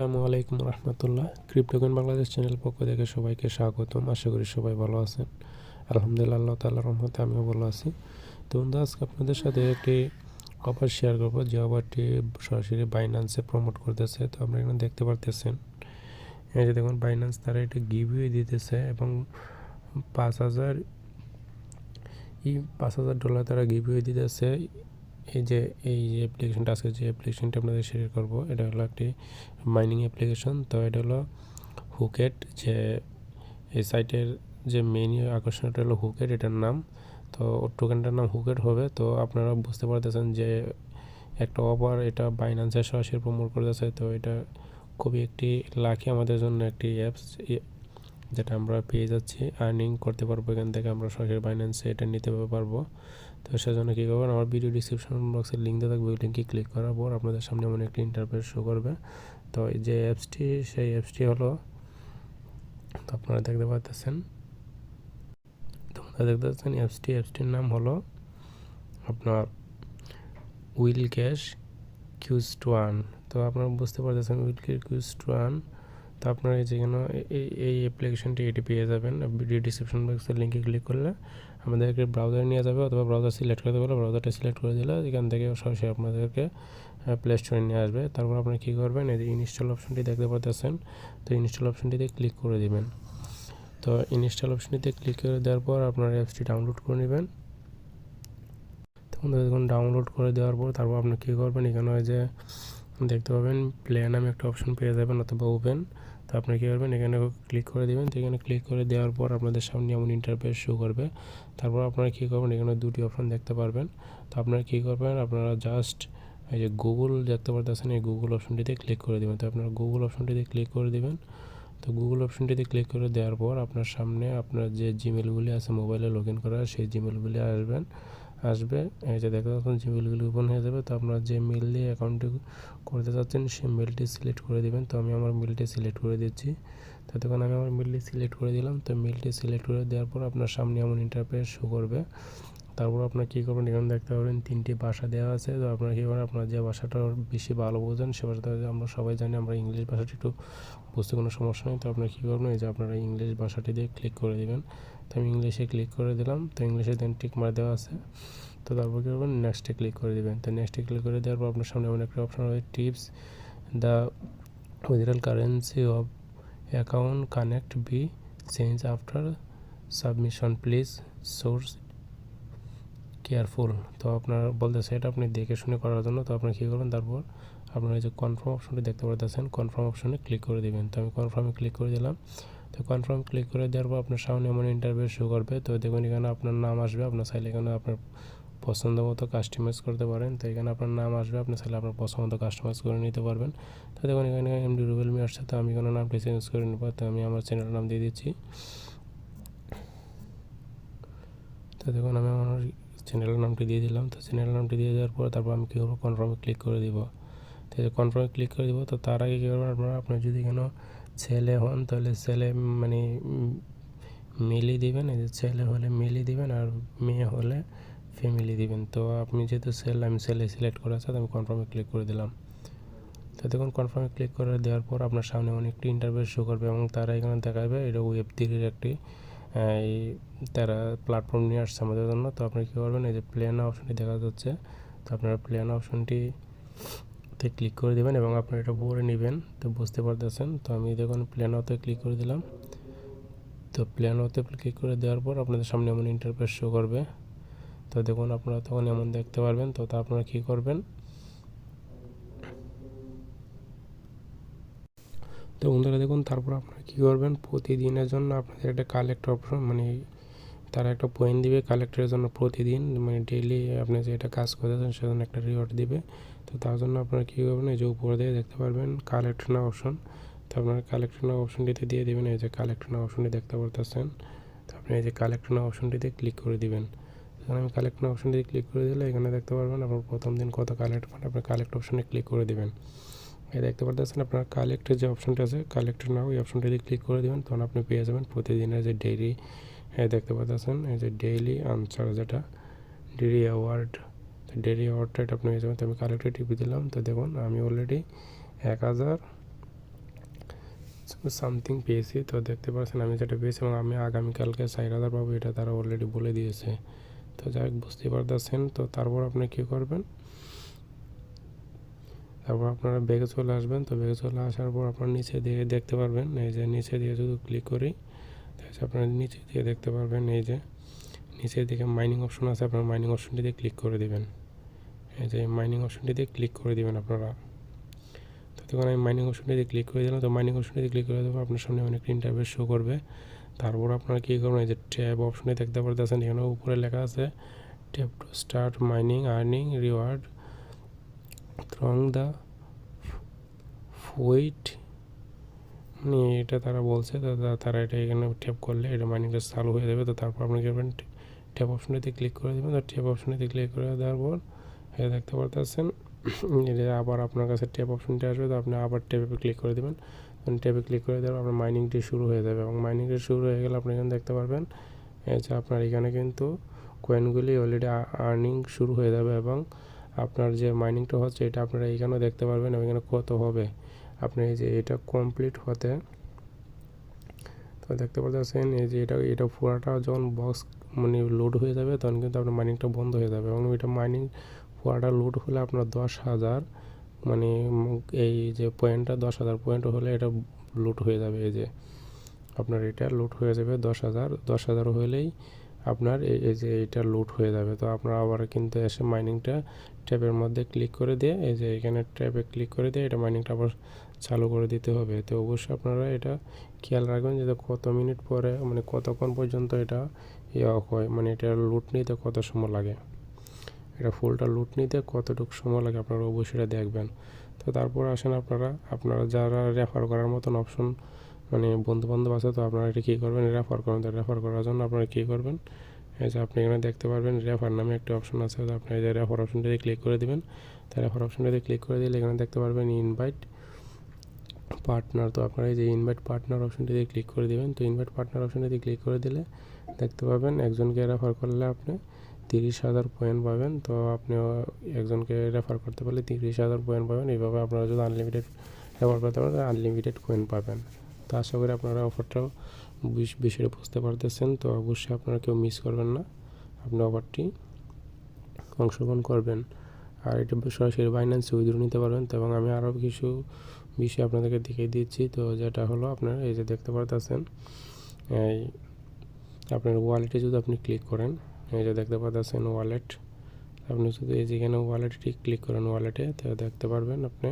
আসসালামু আলাইকুম রহমতুল্লাহ। ক্রিপ্টোকয়েন বাংলাদেশ চ্যানেল পক্ষ থেকে সবাইকে স্বাগতম। আশা করি সবাই ভালো আছেন। আলহামদুলিল্লাহ, আল্লাহ তাল্লাহ রহমতে আমিও ভালো আছি। তো বন্ধু, আজকে আপনাদের সাথে একটি অফার শেয়ার করব। যে অফারটি সরাসরি বাইন্যান্সে প্রমোট করতেছে। তো আপনারা এখানে দেখতে পারতেছেন। এই যে দেখুন বাইন্যান্স তারা এটা গিভিউ দিতেছে এবং পাঁচ হাজার ই পাঁচ হাজার ডলার তারা গিভিউ দিতেছে। এই যে এই যে অ্যাপ্লিকেশনটা আজকে যে অ্যাপ্লিকেশনটা আপনাদের শেয়ার করব, এটা হলো একটি মাইনিং অ্যাপ্লিকেশন তো এটা হলো হুকেট যে এই সাইটের যে মেইন আকর্ষণটা হলো হুকেট এটার নাম। তো টোকেনটার নাম হুকেট হবে। তো আপনারা বুঝতে পারতেছেন যে একটা অফার এটা বাইন্যান্সের সরাসরি প্রমোট করতেছে। তো এটা খুবই একটি লাকি আমাদের জন্য একটি অ্যাপস যেটা আমরা পেয়ে যাচ্ছি। আর্নিং করতে পারব এখান থেকে, আমরা সরাসরি বাইন্যান্সে এটা নিতে পারব। তো সেজন্য কী করবেন? আমার ভিডিও ডিসক্রিপশন বক্সের লিঙ্ক দিয়ে থাকবে, ওই লিঙ্কে ক্লিক করার পর আপনাদের সামনে এমন একটি ইন্টারফেস শো করবে। তো যে অ্যাপসটি সেই অ্যাপসটি হলো, তো আপনারা দেখতে পাচ্ছেন তোমরা দেখতে পাচ্ছেন অ্যাপসটি অ্যাপসটির নাম হলো আপনার will cash quiz two one তো আপনারা বুঝতে পারতেছেন will cash quiz two one তো আপনারা এই যেখানে এই অ্যাপ্লিকেশনটি এটি পেয়ে যাবেন। ভিডিও ডিসক্রিপশন বক্সের লিঙ্কে ক্লিক করলে আমাদেরকে ব্রাউজারে নিয়ে যাবে অথবা ব্রাউজার সিলেক্ট করতে পারলে ব্রাউজারটা সিলেক্ট করে দিলে এখান থেকে সরাসরি আপনাদেরকে প্লে স্টোরে নিয়ে আসবে। তারপর আপনি কী করবেন? এই যে ইনস্টল অপশনটি দেখতে পাচ্ছেন তো ইনস্টল অপশনটিতে ক্লিক করে দিবেন। তো ইনস্টল অপশনটিতে ক্লিক করে দেওয়ার পর আপনার অ্যাপসটি ডাউনলোড করে নেবেন। তখন দেখুন ডাউনলোড করে দেওয়ার পর তারপর আপনি কী করবেন? এখানে যে দেখতে পাবেন প্লে নামে একটা অপশন পেয়ে যাবেন অথবা ওপেন তো আপনি কী করবেন? এখানে ক্লিক করে দেবেন। তো এখানে ক্লিক করে দেওয়ার পর আপনাদের সামনে এমন ইন্টারফেস শো করবে। তারপর আপনারা কী করবেন? এখানে দুটি অপশন দেখতে পারবেন। তো আপনারা কী করবেন? আপনারা জাস্ট এই যে গুগল দেখতে পারতেছেন, এই গুগল অপশনটিতে ক্লিক করে দেবেন। তো আপনারা গুগল অপশনটিতে ক্লিক করে দেবেন। তো গুগল অপশনটিতে ক্লিক করে দেওয়ার পর আপনার সামনে আপনার যে জিমেলগুলি আছে মোবাইলে লগ ইন করা, সেই জিমেলগুলি আসবেন। আসবে। এই যে দেখতে যে জিমেলগুলি ওপেন হয়ে যাবে, তো আপনার যে মেল দিয়ে অ্যাকাউন্টটি করতে চাচ্ছেন, সেই মেলটি সিলেক্ট করে দেবেন। তো আমি আমার মেলটি সিলেক্ট করে দিচ্ছি। তো তখন আমি আমার মেলটি সিলেক্ট করে দিলাম। তো মেলটি সিলেক্ট করে দেওয়ার পর আপনার সামনে এমন ইন্টারফেস শো করবে। তারপর আপনার কী করবেন? এখানে দেখতে পাবেন তিনটি ভাষা দেওয়া আছে। তো আপনার কী করেন আপনার যে ভাষাটা বেশি ভালো বোঝেন, সে ভাষাটা আমরা সবাই জানি, আমরা ইংলিশ ভাষাটি একটু বুঝতে কোনো সমস্যা নেই। তো আপনার কী করবেন? এই যে আপনারা ইংলিশ ভাষাটি দিয়ে ক্লিক করে দেবেন। তো আমি ইংলিশে ক্লিক করে দিলাম। তো ইংলিশে দেন টিক মার দেওয়া আছে। তো তারপর কী করবেন? নেক্সটে ক্লিক করে দেবেন। তো নেক্সটে ক্লিক করে দেওয়ার পর আপনার সামনে এমন একটা অপশন হবে tips the withdrawal currency of account connect be change after submission please source careful তো আপনার বলতেছে এটা আপনি দেখে শুনে করার জন্য। তো আপনি কী করবেন? তারপর আপনার এই যে কনফার্ম অপশনটি দেখতে পারতেছেন কনফার্ম অপশনে ক্লিক করে দেবেন। তো আমি কনফার্মে ক্লিক করে দিলাম। তো কনফার্ম ক্লিক করে দেওয়ার পর আপনার সামনে এমন ইন্টারভিউ শো করবে। তো দেখুন এখানে আপনার নাম আসবে, আপনার চাইলে এখানে আপনার পছন্দ মতো কাস্টমাইজ করতে পারেন। তো এখানে আপনার নাম আসবে, আপনি চাইলে আপনার পছন্দ মতো কাস্টমাইজ করে নিতে পারবেন। তো দেখুন এখানে এমডি রুবেল মি আসছে, তো আমি কোনো নামটি চেঞ্জ করে নেব। তো আমি আমার চ্যানেলের নাম দিয়ে দিচ্ছি। তো দেখুন আমি আমার চ্যানেলের নামটি দিয়ে দিলাম। তো চ্যানেলের নামটি দিয়ে দেওয়ার পর তারপর আমি কী করব? কনফার্মে ক্লিক করে দিব। তো কনফার্মে ক্লিক করে দিব, তো তার আগে কী করবেন আপনারা? আপনার যদি কোনো ছেলে হন, তাহলে ছেলে মানে মিলি দিবেন। এই যে ছেলে হলে মিলি দিবেন আর মেয়ে হলে ফ্যামিলি দিবেন। তো আপনি যেহেতু সেল আমি সেলে সিলেক্ট করা আছে আমি কনফার্মে ক্লিক করে দিলাম। তো দেখুন কনফার্মে ক্লিক করে দেওয়ার পর আপনার সামনে অনেকটি ইন্টারভিউ শো করবে এবং তারা এখানে দেখাবে, এটা ওয়েব থ্রির একটি তারা প্ল্যাটফর্ম নিয়ে আসছে আমাদের জন্য। তো আপনি কী করবেন, এই যে প্লেন অপশনটি দেখা যাচ্ছে, তো আপনারা প্লেন অপশনটি তে ক্লিক করে দেবেন এবং আপনারা এটা পরে নেবেন। তো বুঝতে পারতেছেন? তো আমি দেখুন প্লেন অতে ক্লিক করে দিলাম। তো প্লেন অতে ক্লিক করে দেওয়ার পর আপনাদের সামনে এমন ইন্টারফেস শো করবে। তো দেখুন আপনারা তখন এমন দেখতে পারবেন। তো তা আপনারা কী করবেন? তো বন্ধুরা দেখুন, তারপর আপনারা কী করবেন? প্রতিদিনের জন্য আপনাদের একটা কালেক্ট অপশন মানে তারা একটা পয়েন্ট দিবে কালেক্টরের জন্য প্রতিদিন মানে ডেইলি আপনি যে এটা কাজ করতেছেন সেজন্য একটা রিওয়ার্ড দিবে। তো তার জন্য আপনারা কী করবেন, এই যে উপরে দিয়ে দেখতে পারবেন কালেক্ট না অপশন তো আপনারা কালেক্ট না অপশনটিতে দিয়ে দেবেন, এই যে কালেক্ট না অপশনটি দেখতে পারতেছেন। তো আপনি এই যে কালেক্ট না অপশনটিতে ক্লিক করে দিবেন। এখানে আমি কালেক্ট না অপশনটি ক্লিক করে দিলে এখানে দেখতে পারবেন, আপনার প্রথম দিন কত কালেক্ট পান আপনি কালেক্ট অপশনে ক্লিক করে দেবেন। এই দেখতে পারতেছেন আপনার কালেক্টের যে অপশনটা আছে কালেক্ট নাও ওই অপশনটিতে ক্লিক করে দেবেন, তখন আপনি পেয়ে যাবেন প্রতিদিনের যে ডেইলি দেখতে পাচ্ছেন এই যে ডেইলি আনসার যেটা ডেইলি অ্যাওয়ার্ড তো ডেইলি অ্যাওয়ার্ডটা আপনি পেয়ে যাবেন। তো আমি কালেক্টে টিপে দিলাম, তো দেখুন আমি অলরেডি এক হাজার সামথিং পেয়েছি, তো দেখতে পাচ্ছেন আমি যেটা পেয়েছি এবং আমি আগামীকালকে চার হাজার পাবো, এটা তারা অলরেডি বলে দিয়েছে। তো যাই হোক বুঝতে পারতেছেন, তো তারপর আপনি কী করবেন? তারপর আপনারা ব্যাগে চলে আসবেন। তো ব্যাগে চলে আসার পর আপনার নিচে দিয়ে দেখতে পারবেন, এই যে নিচে দিয়ে যদি ক্লিক করি তাহলে আপনারা নিচে দিয়ে দেখতে পারবেন, এই যে নিচের দিকে মাইনিং অপশন আছে, আপনার মাইনিং অপশনটিতে ক্লিক করে দেবেন। এই যে মাইনিং অপশনটিতে ক্লিক করে দেবেন আপনারা। তো তখন আমি মাইনিং অপশনটিতে ক্লিক করে দিলাম, তো মাইনিং অপশনটিতে ক্লিক করে দেবো আপনার সামনে অনেক ইন্টারভিউ শো করবে। তারপর আপনারা কী করবেন, এই যে ট্যাব অপশনে দেখতে পারতেছেন, এখানে উপরে লেখা আছে tab to start mining earning reward through the ফুইট মানে এটা তারা বলছে তারা এটা এখানে ট্যাপ করলে এটা মাইনিংটা চালু হয়ে যাবে। তো তারপর আপনি করবেন ট্যাপ অপশনটিতে ক্লিক করে দেবেন, তো ট্যাপ অপশনটিতে ক্লিক করে দেওয়ার পর এটা দেখতে পারতেছেন এটা আবার আপনার কাছে ট্যাপ অপশনটি আসবে, তো আপনি আবার ট্যাপে ক্লিক করে দেবেন। ট্যাপে ক্লিক করে দেওয়ার আপনার মাইনিংটি শুরু হয়ে যাবে এবং মাইনিংটি শুরু হয়ে গেলে আপনি এখানে দেখতে পারবেন যে আপনার এখানে কিন্তু কয়েনগুলি অলরেডি আর্নিং শুরু হয়ে যাবে এবং আপনার যে মাইনিংটা হচ্ছে, এটা আপনারা এখানেও দেখতে পারবেন এবং এখানে কত হবে। আপনি এই যে এটা কমপ্লিট হতে, তো দেখতে পাচ্ছেন এই যে এটা এটা পুরাটা যখন বক্স মানে লোড হয়ে যাবে, তখন কিন্তু আপনার মাইনিংটা বন্ধ হয়ে যাবে এবং এটা মাইনিং পুরাটা লোড হলে আপনার দশ হাজার মানে এই যে পয়েন্টটা দশ হাজার পয়েন্ট হলে এটা লুট হয়ে যাবে। এই যে আপনার এটা লুট হয়ে যাবে দশ হাজার দশ হাজার হলেই আপনার এই যে এটা লুট হয়ে যাবে। তো আপনার আবার কিন্তু এসে মাইনিংটা ট্যাবের মধ্যে ক্লিক করে দিয়ে, এই যে এখানে ট্যাবে ক্লিক করে দিয়ে এটা মাইনিংটা আবার চালু করে দিতে হবে। তো অবশ্যই আপনারা এটা খেয়াল রাখবেন যে কত মিনিট পরে মানে কতক্ষণ পর্যন্ত এটা ইয়ে হয় মানে এটা লুট নিতে কত সময় লাগে। এটা ফুলটা লুট নিতে কতটুকু সময় লাগে আপনারা অবশ্যই এটা দেখবেন। তো তারপর আসেন আপনারা আপনারা যারা রেফার করার মতন অপশন মানে বন্ধু বান্ধব আছে, তো আপনারা এটা কী করবেন? রেফার করবেন তো রেফার করার জন্য আপনারা কী করবেন? এই যে আপনি এখানে দেখতে পারবেন রেফার নামে একটা অপশন আছে। তো আপনি এই যে রেফার অপশনটাতে ক্লিক করে দেবেন। তো রেফার অপশনটাতে ক্লিক করে দিলে এখানে দেখতে পারবেন ইনভাইট পার্টনার তো আপনারা এই যে ইনভাইট পার্টনার অপশনটিতে ক্লিক করে দেবেন। তো ইনভাইট পার্টনার অপশনটিতে ক্লিক করে দিলে দেখতে পাবেন একজনকে রেফার করলে আপনি তিরিশ হাজার পয়েন্ট পাবেন। তো আপনি একজনকে রেফার করতে পারলে তিরিশ হাজার পয়েন্ট পাবেন। এইভাবে আপনারা যদি আনলিমিটেড রেফার করতে পারেন আনলিমিটেড কয়েন পাবেন। তো আশা করি আপনারা অফারটাও বিষয়ে বুঝতে পারতেছেন। তো অবশ্যই আপনারা কেউ মিস করবেন না। আপনি অফারটি অংশগ্রহণ করবেন। আর এটা সরাসরি বাইন্যান্সে উইথড্র নিতে পারবেন। তো এবং আমি আরও কিছু বিষয় আপনাদেরকে দেখিয়ে দিচ্ছি। তো যেটা হলো, আপনারা এই যে দেখতে পারতেছেন, এই আপনার ওয়ালেটে যদি আপনি ক্লিক করেন, এই যে দেখতে পাচ্ছেন ওয়ালেট আপনি যদি এই যেখানে ওয়ালেটটি ক্লিক করেন ওয়ালেটে তো দেখতে পারবেন আপনি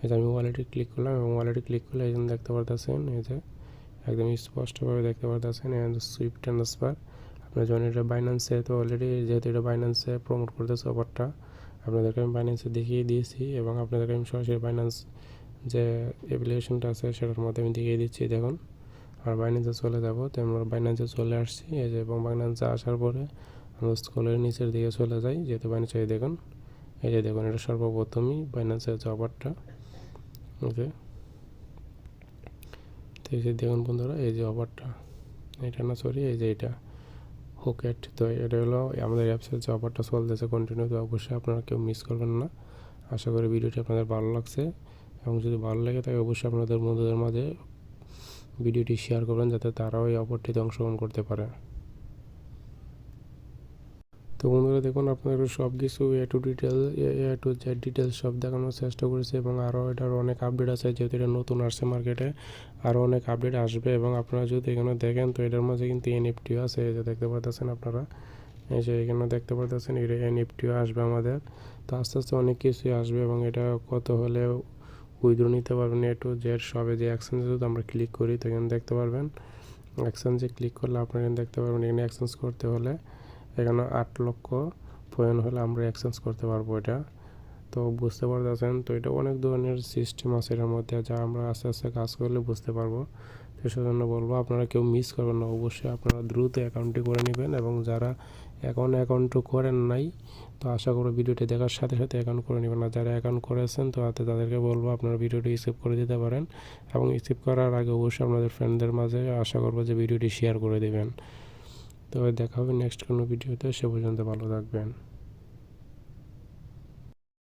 এই যে আমি ওয়ালেটে ক্লিক করলাম এবং ওয়ালেটে ক্লিক করলে এই দেখতে পারতেছেন, এই যে একদম স্পষ্টভাবে দেখতে পারতেছেন এই সুইফট ট্রান্সফার আপনার যখন এটা বাইন্যান্সে তো অলরেডি যেহেতু এটা বাইন্যান্সে প্রমোট করতেছে অফারটা আপনাদেরকে আমি বাইন্যান্সে দেখিয়ে দিয়েছি এবং আপনাদেরকে আমি সরাসরি বাইন্যান্স যে অ্যাপ্লিকেশনটা আছে সেটার মধ্যে আমি দেখিয়ে দিচ্ছি, দেখুন। আর বাইন্যান্সে চলে যাব, তো আমরা বাইন্যান্সে চলে আসছি, এই যে এবং বাইন্যান্সে আসার পরে আমরা স্কুলের নিচের দিকে চলে যাই, যেহেতু বাইন্যান্সে দেখুন। এই যে দেখুন, এটা সর্বপ্রথমই বাইন্যান্সের যে অফারটা ওকে। তো এই যে দেখুন বন্ধুরা, এই যে অফারটা, এটা না সরি এই যে এটা। হোকেট তো এটা হলো আমাদের অ্যাপসের যে অফারটা চলতেছে কন্টিনিউ তো অবশ্যই আপনারা কেউ মিস করবেন না। আশা করি ভিডিওটি আপনাদের ভালো লাগছে। এবং যদি ভালো লাগে তাকে অবশ্যই আপনাদের বন্ধুদের মাঝে ভিডিওটি শেয়ার করবেন, যাতে তারাও এই অপরটিতে অংশগ্রহণ করতে পারে। তো বন্ধুরা দেখুন, আপনাদের সব কিছু A to detail A to Z details সব দেখানোর চেষ্টা করেছে এবং আরও এটার অনেক আপডেট আছে, যেহেতু এটা নতুন আসছে মার্কেটে আরও অনেক আপডেট আসবে এবং আপনারা যদি এখানে দেখেন, তো এটার মাঝে কিন্তু এনএফটিও আছে যে দেখতে পাচ্ছেন আপনারা? এই যে এখানে দেখতে পাচ্ছেন এটা এনএফটিও আসবে আমাদের। তো আস্তে আস্তে অনেক কিছুই আসবে এবং এটা কত হলে উইথড্র নিতে পারবেন এ টু জেড সবে যে এক্সচেঞ্জে যদি আমরা ক্লিক করি, তো এখানে দেখতে পারবেন। এক্সচেঞ্জে ক্লিক করলে আপনারা এখানে দেখতে পারবেন, এখানে এক্সচেঞ্জ করতে হলে। এখানে আট লক্ষ পয়েন্ট হলে আমরা এক্সচেঞ্জ করতে পারব এটা। তো বুঝতে পারতেছেন? তো এটা অনেক ধরনের সিস্টেম আছে এটার মধ্যে যা আমরা আস্তে আস্তে কাজ করলে বুঝতে পারব। তো সেজন্য বলব, আপনারা কেউ মিস করবেন না। অবশ্যই আপনারা দ্রুত অ্যাকাউন্টটি করে নেবেন এবং যারা এখন অ্যাকাউন্টও করেন নাই, তো আশা করো ভিডিওটি দেখার সাথে সাথে অ্যাকাউন্ট করে নেবেন। আর যারা অ্যাকাউন্ট করেছেন, তো হাতে তাদেরকে বলব, আপনারা ভিডিওটি রিসিভ করে দিতে পারেন। এবং রিসিভ করার আগে অবশ্যই আপনাদের ফ্রেন্ডদের মাঝে আশা করব যে ভিডিওটি শেয়ার করে দেবেন। তবে দেখা হবে নেক্সট কোনো ভিডিওতে সে পর্যন্ত ভালো থাকবেন।